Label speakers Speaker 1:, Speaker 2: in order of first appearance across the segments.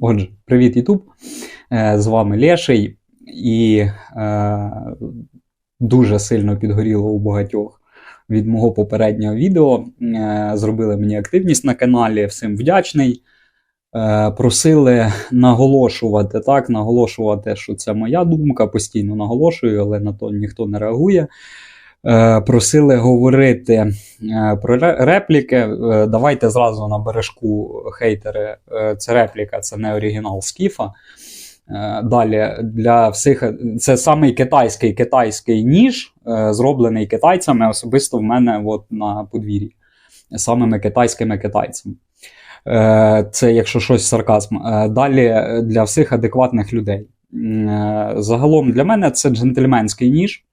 Speaker 1: Отже, привіт, Ютуб! З вами Леший, і е, дуже сильно підгоріло у багатьох від мого попереднього відео. Е, зробили мені активність на каналі, всім вдячний. Е, Просили наголошувати, так, наголошувати, що це моя думка, постійно наголошую, але на то ніхто не реагує. Е, Просили говорити е, про репліки. Е, Давайте зразу на бережку хейтери. Це репліка, це не оригінал Скіфа. Далі для всіх це самий китайський китайський ніж, зроблений китайцями, особисто в мене от на подвір'ї, самими китайськими китайцями. Це, якщо щось сарказм. Далі для всіх адекватних людей. Загалом для мене це джентльменський ніж.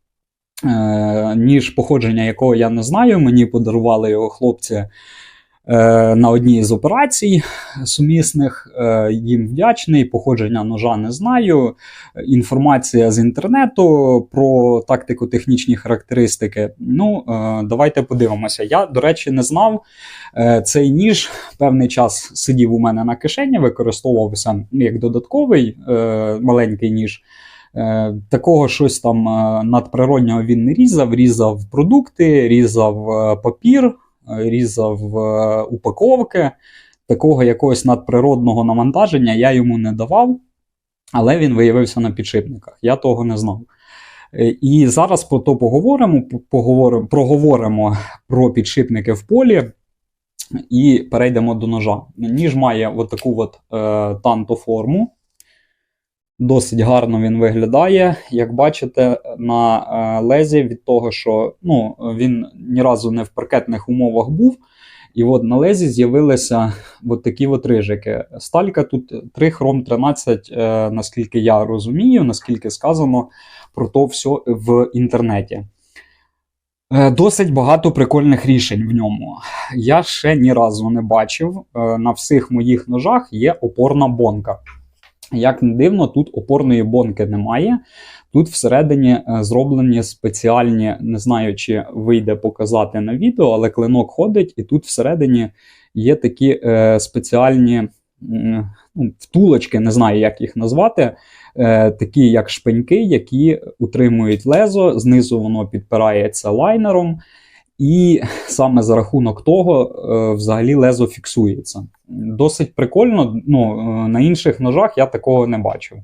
Speaker 1: Е, Ніж, походження якого я не знаю. Мені подарували його хлопці е, на одній з операцій сумісних. Е, Їм вдячний. Походження ножа не знаю. Інформація з інтернету про тактико-технічні характеристики. Ну, давайте подивимося. Я, до речі, не знав. Цей ніж певний час сидів у мене на кишені, використовувався як додатковий маленький ніж. Е, Такого щось там е, надприроднього він не різав, різав продукти, різав е, папір, різав упаковки. Такого якогось надприродного навантаження я йому не давав, але він виявився на підшипниках. Я того не знав. І зараз про то поговоримо, поговоримо, проговоримо про підшипники в полі і перейдемо до ножа. Ніж має от таку от, е, тантоформу. Досить гарно він виглядає. Як бачите, на е, лезі від того, що ну, він ні разу не в паркетних умовах був. І от на лезі з'явилися от такі от рижики. Сталька тут 3 хром 13, е, наскільки я розумію, наскільки сказано про то все в інтернеті. Е, Досить багато прикольних рішень в ньому. Я ще ні разу не бачив. На всіх моїх ножах є опорна бонка. Як не дивно, тут опорної бонки немає. Тут всередині е, зроблені спеціальні, не знаю, чи вийде показати на відео, але клинок ходить, і тут всередині є такі е, спеціальні ну, втулочки, не знаю, як їх назвати. Е, такі як шпеньки, які утримують лезо, знизу воно підпирається лайнером, і саме за рахунок того е, взагалі лезо фіксується. Досить прикольно. Ну, е, на інших ножах я такого не бачив.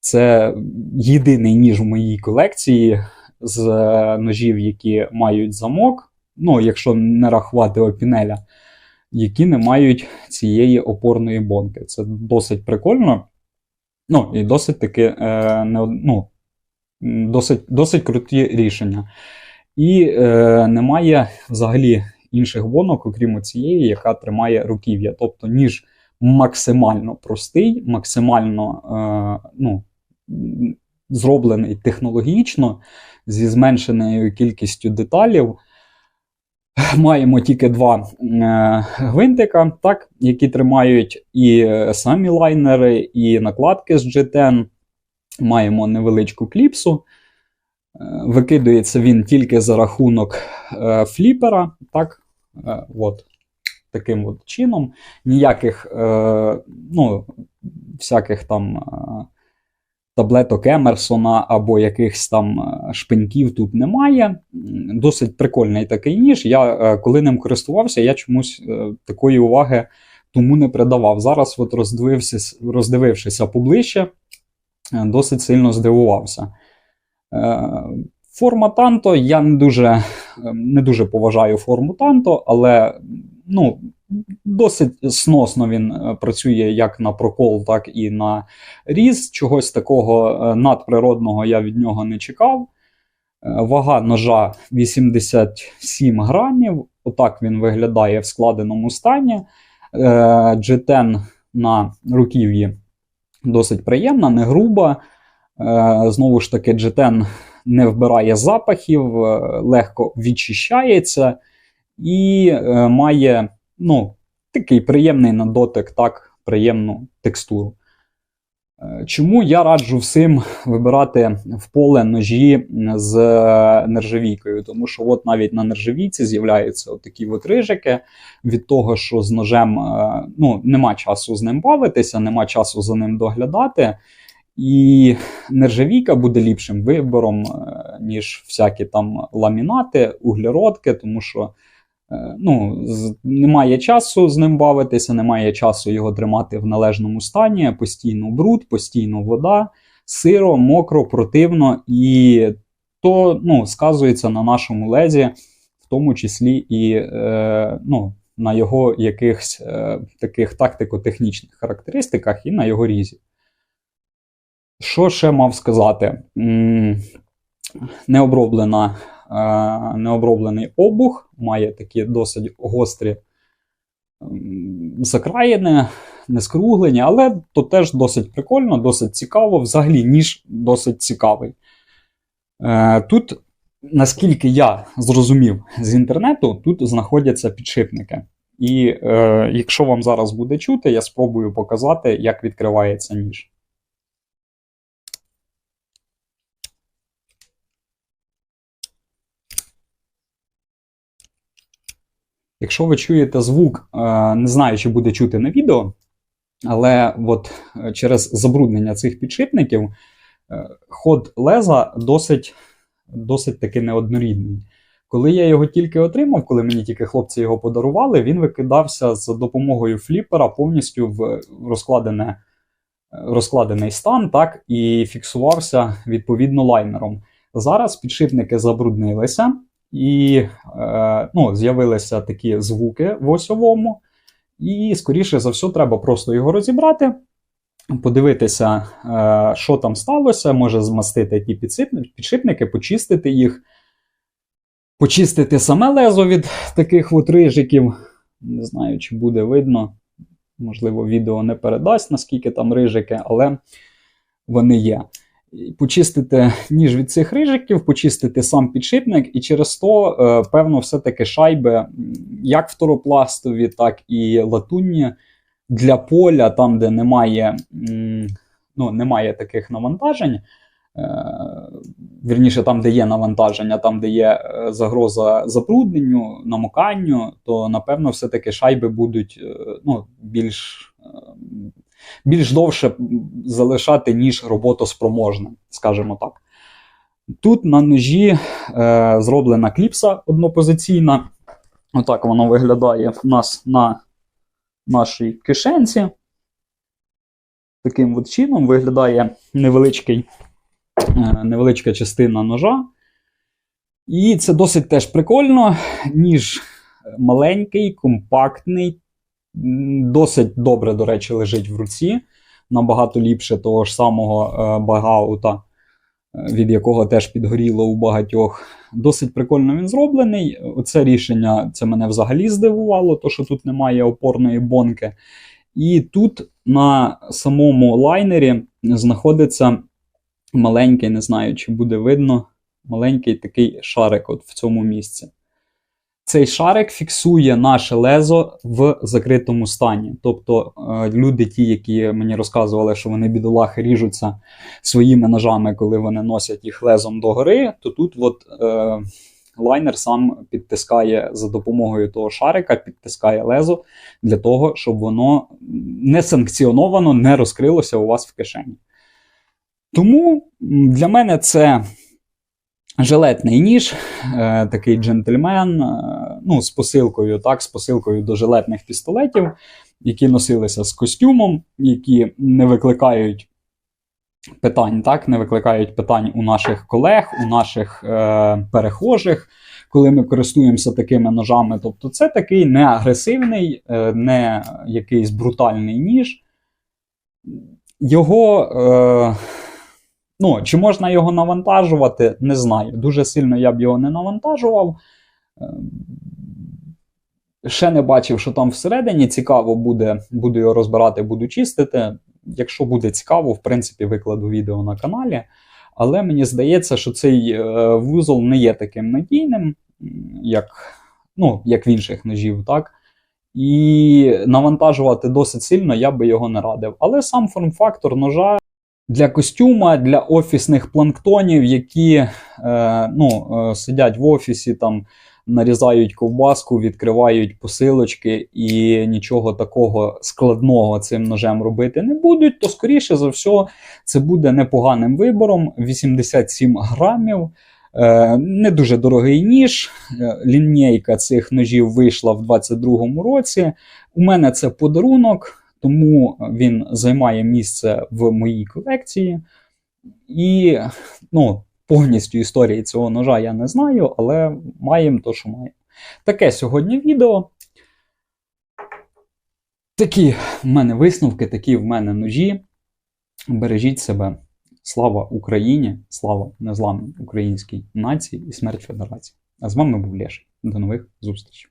Speaker 1: Це єдиний ніж в моїй колекції з е, ножів, які мають замок. Ну, якщо не рахувати опінеля, які не мають цієї опорної бонки. Це досить прикольно. Ну, і досить таки е, не, ну, досить, досить круті рішення. І е, немає взагалі інших бонок, окрім цієї, яка тримає руків'я. Тобто ніж максимально простий, максимально е, ну, зроблений технологічно, зі зменшеною кількістю деталів. Маємо тільки два е, гвинтика, так, які тримають і е, самі лайнери, і накладки з G10. Маємо невеличку кліпсу. Е, Викидується він тільки за рахунок е, фліпера. Так, е, от, таким от чином. Ніяких ну, всяких там таблеток Емерсона або якихось там шпиньків тут немає. Досить прикольний такий ніж. Я коли ним користувався, я чомусь такої уваги тому не придавав. Зараз, от роздивившися поближче, досить сильно здивувався. Е, Форма танто, я не дуже, е, не дуже поважаю форму танто, але ну, досить сносно він е, працює як на прокол, так і на різ. Чогось такого надприродного я від нього не чекав. Вага ножа 87 грамів. Отак він виглядає в складеному стані. Е, G10 на руків'ї досить приємна, не груба. Е, Знову ж таки, G10 не вбирає запахів, е, легко відчищається і е, має ну, такий приємний на дотик, так, приємну текстуру. Чому я раджу всім вибирати в поле ножі з нержавійкою? Тому що от навіть на нержавійці з'являються такі от рижики від того, що з ножем ну, нема часу з ним бавитися, нема часу за ним доглядати. І нержавійка буде ліпшим вибором, е, ніж всякі там ламінати, углеродки, тому що е, ну, немає часу з ним бавитися, немає часу його тримати в належному стані, постійно бруд, постійно вода, сиро, мокро, противно, і то ну, сказується на нашому лезі, в тому числі і е, ну, на його якихось таких тактико-технічних характеристиках і на його різі. Що ще мав сказати? Необроблена, е, необроблений обух, має такі досить гострі м, закраїни, не скруглені, але то теж досить прикольно, досить цікаво. Взагалі, ніж досить цікавий. Е, Тут, наскільки я зрозумів з інтернету, тут знаходяться підшипники. І е, якщо вам зараз буде чути, я спробую показати, як відкривається ніж. Якщо ви чуєте звук, е, не знаю, чи буде чути на відео, але от е, через забруднення цих підшипників е, ход леза досить, досить таки неоднорідний. Коли я його тільки отримав, коли мені тільки хлопці його подарували, він викидався за допомогою фліпера повністю в розкладене, розкладений стан, так, і фіксувався відповідно лайнером. Зараз підшипники забруднилися, і е, ну, з'явилися такі звуки в осьовому. І, скоріше за все, треба просто його розібрати, подивитися, е, що там сталося, може змастити ті підшипники, почистити їх, почистити саме лезо від таких от рижиків. Не знаю, чи буде видно. Можливо, відео не передасть, наскільки там рижики, але вони є. Почистити ніж від цих рижиків, почистити сам підшипник, і через то, е, певно, все-таки шайби, як фторопластові, так і латунні для поля, там, де немає, ну, немає таких навантажень. е, Вірніше, там, де є навантаження, там, де є е, загроза забрудненню, намоканню, то напевно все-таки шайби будуть ну, більш, більш довше залишати, ніж роботоспроможним, скажімо так. Тут на ножі е, зроблена кліпса однопозиційна. Отак воно виглядає в нас на нашій кишенці. Таким от чином виглядає невеличкий, е, невеличка частина ножа. І це досить теж прикольно, ніж маленький, компактний, досить добре, до речі, лежить в руці. Набагато ліпше того ж самого е, багаута, е, від якого теж підгоріло у багатьох. Досить прикольно він зроблений. Оце рішення це мене взагалі здивувало, то що тут немає опорної бонки. І тут на самому лайнері знаходиться маленький, не знаю, чи буде видно, маленький такий шарик от в цьому місці. Цей шарик фіксує наше лезо в закритому стані. Тобто е, люди, ті, які мені розказували, що вони бідолахи ріжуться своїми ножами, коли вони носять їх лезом догори, то тут от, е, лайнер сам підтискає за допомогою того шарика, підтискає лезо для того, щоб воно несанкціоновано не розкрилося у вас в кишені. Тому для мене це жилетний ніж, е, такий джентльмен, е, ну, з посилкою, так, з посилкою до жилетних пістолетів, які носилися з костюмом, які не викликають питань, так, не викликають питань у наших колег, у наших е, перехожих, коли ми користуємося такими ножами. Тобто, це такий не агресивний, е, не якийсь брутальний ніж. Його. Е, Ну, чи можна його навантажувати, не знаю. Дуже сильно я б його не навантажував. Ем, Ще не бачив, що там всередині. Цікаво буде, буду його розбирати, буду чистити. Якщо буде цікаво, в принципі, викладу відео на каналі. Але мені здається, що цей е, вузол не є таким надійним, як, ну, як в інших ножів, так? І навантажувати досить сильно я би його не радив. Але сам форм-фактор ножа для костюма, для офісних планктонів, які е, ну, е, сидять в офісі, там нарізають ковбаску, відкривають посилочки і нічого такого складного цим ножем робити не будуть, то скоріше за все це буде непоганим вибором. 87 грамів. Е, Не дуже дорогий ніж. Е, Лінійка цих ножів вийшла в 22-му році. У мене це подарунок, тому він займає місце в моїй колекції. І ну, повністю історії цього ножа я не знаю, але маємо то, що маємо. Таке сьогодні відео. Такі в мене висновки, такі в мене ножі. Бережіть себе. Слава Україні, слава незламній українській нації і смерть Федерації. А з вами був Лєш. До нових зустрічей.